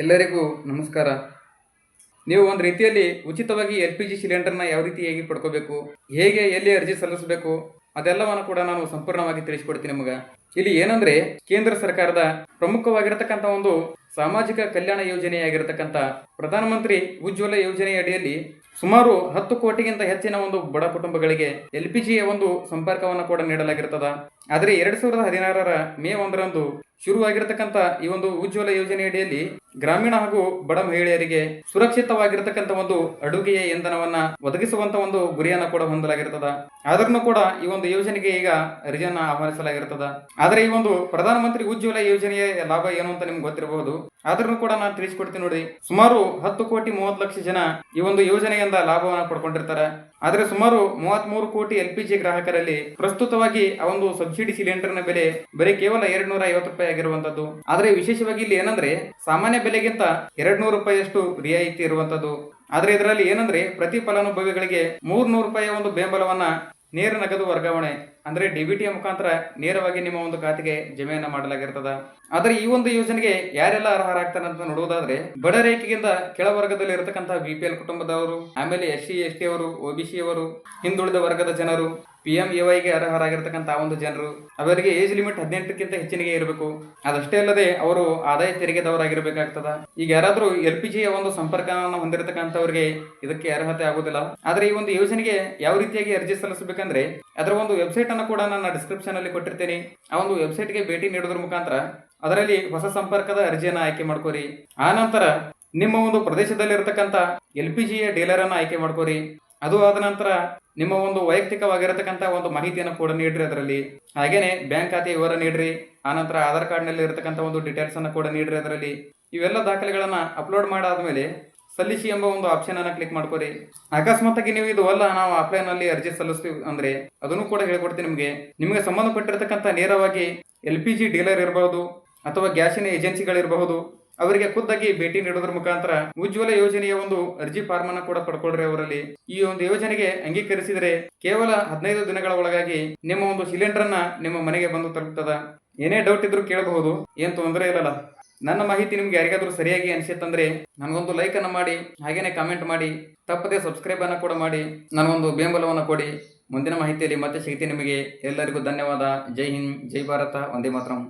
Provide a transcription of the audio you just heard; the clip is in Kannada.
ಎಲ್ಲರಿಗೂ ನಮಸ್ಕಾರ. ನೀವು ಒಂದು ರೀತಿಯಲ್ಲಿ ಉಚಿತವಾಗಿ ಎಲ್ ಪಿ ಜಿ ಸಿಲಿಂಡರ್ನ ಯಾವ ರೀತಿ ಹೇಗೆ ಪಡ್ಕೋಬೇಕು, ಹೇಗೆ ಎಲ್ಲಿ ಅರ್ಜಿ ಸಲ್ಲಿಸಬೇಕು, ಅದೆಲ್ಲವನ್ನು ಕೂಡ ನಾನು ಸಂಪೂರ್ಣವಾಗಿ ತಿಳಿಸ್ಕೊಡ್ತೀನಿ ನಿಮಗೆ. ಇಲ್ಲಿ ಏನಂದ್ರೆ, ಕೇಂದ್ರ ಸರ್ಕಾರದ ಪ್ರಮುಖವಾಗಿರತಕ್ಕಂಥ ಒಂದು ಸಾಮಾಜಿಕ ಕಲ್ಯಾಣ ಯೋಜನೆಯಾಗಿರತಕ್ಕಂಥ ಪ್ರಧಾನಮಂತ್ರಿ ಉಜ್ವಲ ಯೋಜನೆಯ ಅಡಿಯಲ್ಲಿ ಸುಮಾರು ಹತ್ತು ಕೋಟಿಗಿಂತ ಹೆಚ್ಚಿನ ಒಂದು ಬಡ ಕುಟುಂಬಗಳಿಗೆ ಎಲ್ ಪಿ ಒಂದು ಸಂಪರ್ಕವನ್ನು ಕೂಡ ನೀಡಲಾಗಿರ್ತದ. ಆದರೆ ಎರಡ್ ಸಾವಿರದ ಹದಿನಾರರ ಮೇ ಒಂದರಂದು ಶುರುವಾಗಿರತಕ್ಕಂಥ ಈ ಒಂದು ಉಜ್ವಲ ಯೋಜನೆ ಅಡಿಯಲ್ಲಿ ಗ್ರಾಮೀಣ ಹಾಗೂ ಬಡ ಮಹಿಳೆಯರಿಗೆ ಸುರಕ್ಷಿತವಾಗಿರತಕ್ಕಂಥ ಒಂದು ಅಡುಗೆಯ ಇಂಧನವನ್ನ ಒದಗಿಸುವಂತ ಒಂದು ಗುರಿಯನ್ನ ಕೂಡ ಹೊಂದಲಾಗಿರ್ತದ. ಆದ್ರೂ ಕೂಡ ಈ ಒಂದು ಯೋಜನೆಗೆ ಈಗ ಅರ್ಜಿಯನ್ನ ಆಹ್ವಾನಿಸಲಾಗಿರ್ತದ. ಆದರೆ ಈ ಒಂದು ಪ್ರಧಾನಮಂತ್ರಿ ಉಜ್ವಲ ಯೋಜನೆಯ ಲಾಭ ಏನು ಅಂತ ನಿಮ್ಗೆ ಗೊತ್ತಿರಬಹುದು. ಆದ್ರೂ ಕೂಡ ನಾನು ತಿಳಿಸ್ಕೊಡ್ತೀನಿ ನೋಡಿ. ಸುಮಾರು ಹತ್ತು ಕೋಟಿ ಮೂವತ್ತು ಲಕ್ಷ ಜನ ಈ ಒಂದು ಯೋಜನೆಯಿಂದ ಲಾಭವನ್ನು ಪಡ್ಕೊಂಡಿರ್ತಾರೆ. ಆದರೆ ಸುಮಾರು ಮೂವತ್ತ್ ಮೂರು ಕೋಟಿ ಎಲ್ ಪಿ ಜಿ ಗ್ರಾಹಕರಲ್ಲಿ ಪ್ರಸ್ತುತವಾಗಿ ಆ ಒಂದು ಸಬ್ಸಿಡಿ ಸಿಲಿಂಡರ್ನ ಬೆಲೆ ಬರೀ ಕೇವಲ ಎರಡ್ ನೂರ ಐವತ್ತು ರೂಪಾಯಿ ಆಗಿರುವಂತದ್ದು ಆದ್ರೆ ವಿಶೇಷವಾಗಿ ಇಲ್ಲಿ ಏನಂದ್ರೆ ಸಾಮಾನ್ಯ ಬೆಲೆಗಿಂತ ಎರಡ್ ನೂರು ರೂಪಾಯಿಯಷ್ಟು ರಿಯಾಯಿತಿ ಇರುವಂತದ್ದು ಆದ್ರೆ ಇದರಲ್ಲಿ ಏನಂದ್ರೆ ಪ್ರತಿ ಫಲಾನುಭವಿಗಳಿಗೆ ಮೂರ್ ನೂರು ರೂಪಾಯಿಯ ಒಂದು ಬೆಂಬಲವನ್ನ ನೇರ ನಗದು ವರ್ಗಾವಣೆ ಅಂದ್ರೆ ಡಿಬಿಟಿಯ ಮುಖಾಂತರ ನೇರವಾಗಿ ನಿಮ್ಮ ಒಂದು ಖಾತೆಗೆ ಜಮೆಯನ್ನ ಮಾಡಲಾಗಿರ್ತದ. ಆದ್ರೆ ಈ ಒಂದು ಯೋಜನೆಗೆ ಯಾರೆಲ್ಲ ಅರ್ಹರಾಗ್ತಾರೆ ಅಂತ ನೋಡುವುದಾದ್ರೆ, ಬಡ ರೇಖೆಗಿಂತ ಕೆಳವರ್ಗದಲ್ಲಿ ಇರತಕ್ಕಂತಹ ಬಿ ಪಿ ಕುಟುಂಬದವರು, ಆಮೇಲೆ ಎಸ್ ಸಿ, ಎಸ್ ಟಿ ಅವರು ಒ ಬಿ ಸಿ ಅವರು, ಹಿಂದುಳಿದ ವರ್ಗದ ಜನರು ಪಿ ಎಂ ಎ ವೈಗೆ ಅರ್ಹರಾಗಿರ್ತಕ್ಕಂಥ ಒಂದು ಜನರು, ಅವರಿಗೆ ಏಜ್ ಲಿಮಿಟ್ ಹದಿನೆಂಟಕ್ಕಿಂತ ಹೆಚ್ಚಿನಿಗೆ ಇರಬೇಕು. ಅದಷ್ಟೇ ಅಲ್ಲದೆ ಅವರು ಆದಾಯ ತೆರಿಗೆದವರಾಗಿರಬೇಕಾಗ್ತದ. ಈಗ ಯಾರಾದರೂ ಎಲ್ ಪಿ ಜಿಯ ಒಂದು ಸಂಪರ್ಕವನ್ನು ಹೊಂದಿರತಕ್ಕಂಥವ್ರಿಗೆ ಇದಕ್ಕೆ ಅರ್ಹತೆ ಆಗುದಿಲ್ಲ. ಆದರೆ ಈ ಒಂದು ಯೋಜನೆಗೆ ಯಾವ ರೀತಿಯಾಗಿ ಅರ್ಜಿ ಸಲ್ಲಿಸಬೇಕಂದ್ರೆ, ಅದರ ಒಂದು ವೆಬ್ಸೈಟ್ ಅನ್ನು ಕೂಡ ನಾನು ಡಿಸ್ಕ್ರಿಪ್ಷನ್ ಅಲ್ಲಿ ಕೊಟ್ಟಿರ್ತೇನೆ. ಆ ಒಂದು ವೆಬ್ಸೈಟ್ಗೆ ಭೇಟಿ ನೀಡೋದ್ರ ಮುಖಾಂತರ ಅದರಲ್ಲಿ ಹೊಸ ಸಂಪರ್ಕದ ಅರ್ಜಿಯನ್ನು ಆಯ್ಕೆ ಮಾಡ್ಕೋರಿ. ಆ ನಂತರ ನಿಮ್ಮ ಒಂದು ಪ್ರದೇಶದಲ್ಲಿ ಇರತಕ್ಕಂಥ ಎಲ್ ಪಿ ಜಿಯ ಡೀಲರ್ ಅನ್ನ ಆಯ್ಕೆ ಮಾಡ್ಕೋರಿ. ಅದು ಆದ ನಂತರ ನಿಮ್ಮ ಒಂದು ವೈಯಕ್ತಿಕವಾಗಿರತಕ್ಕಂಥ ಒಂದು ಮಾಹಿತಿಯನ್ನು ಕೂಡ ನೀಡ್ರಿ ಅದರಲ್ಲಿ. ಹಾಗೇನೆ ಬ್ಯಾಂಕ್ ಖಾತೆ ವಿವರ ನೀಡ್ರಿ ಆನಂತರ ಆಧಾರ್ ಕಾರ್ಡ್ನಲ್ಲಿ ಇರತಕ್ಕಂಥ ಒಂದು ಡೀಟೇಲ್ಸ್ ಅನ್ನು ಕೂಡ ನೀಡ್ರಿ ಅದರಲ್ಲಿ. ಇವೆಲ್ಲ ದಾಖಲೆಗಳನ್ನ ಅಪ್ಲೋಡ್ ಮಾಡಾದ್ಮೇಲೆ ಸಲ್ಲಿಸಿ ಎಂಬ ಒಂದು ಆಪ್ಷನ್ ಅನ್ನು ಕ್ಲಿಕ್ ಮಾಡ್ಕೋರಿ. ಅಕಸ್ಮಾತ್ತಾಗಿ ನೀವು ಇದು ಅಲ್ಲ, ನಾವು ಆಫ್ಲೈನ್ ಅಲ್ಲಿ ಅರ್ಜಿ ಸಲ್ಲಿಸ್ತೀವಿ ಅಂದ್ರೆ ಅದನ್ನು ಕೂಡ ಹೇಳ್ಕೊಡ್ತೀನಿ ನಿಮಗೆ. ನಿಮಗೆ ಸಂಬಂಧಪಟ್ಟಿರತಕ್ಕಂಥ ನೇರವಾಗಿ ಎಲ್ ಪಿ ಜಿ ಡೀಲರ್ ಇರಬಹುದು ಅಥವಾ ಗ್ಯಾಸಿನ ಏಜೆನ್ಸಿಗಳಿರಬಹುದು ಅವರಿಗೆ ಖುದ್ದಾಗಿ ಭೇಟಿ ನೀಡೋದ್ರ ಮುಖಾಂತರ ಉಜ್ವಲ ಯೋಜನೆಯ ಒಂದು ಅರ್ಜಿ ಫಾರ್ಮ್ ಅನ್ನ ಕೂಡ ಪಡ್ಕೊಳ್ರಿ ಅವರಲ್ಲಿ. ಈ ಒಂದು ಯೋಜನೆಗೆ ಅಂಗೀಕರಿಸಿದರೆ ಕೇವಲ ಹದಿನೈದು ದಿನಗಳ ಒಳಗಾಗಿ ನಿಮ್ಮ ಒಂದು ಸಿಲಿಂಡರ್ ಅನ್ನ ನಿಮ್ಮ ಮನೆಗೆ ಬಂದು ತಲುಪ್ತದ. ಏನೇ ಡೌಟ್ ಇದ್ರೂ ಕೇಳಬಹುದು, ಏನ್ ತೊಂದರೆ ಇಲ್ಲಲ್ಲ. ನನ್ನ ಮಾಹಿತಿ ನಿಮ್ಗೆ ಯಾರಿಗಾದ್ರೂ ಸರಿಯಾಗಿ ಅನಿಸುತ್ತಂದ್ರೆ ನನಗೊಂದು ಲೈಕ್ ಅನ್ನ ಮಾಡಿ, ಹಾಗೇನೆ ಕಾಮೆಂಟ್ ಮಾಡಿ, ತಪ್ಪದೆ ಸಬ್ಸ್ಕ್ರೈಬ್ ಅನ್ನ ಕೂಡ ಮಾಡಿ, ನನಗೊಂದು ಬೆಂಬಲವನ್ನು ಕೊಡಿ. ಮುಂದಿನ ಮಾಹಿತಿಯಲ್ಲಿ ಮತ್ತೆ ಸಿಗ್ತೀನಿ ನಿಮಗೆ. ಎಲ್ಲರಿಗೂ ಧನ್ಯವಾದ. ಜೈ ಹಿಂದ್, ಜೈ ಭಾರತ ಒಂದೇ ಮಾತ್ರಂ.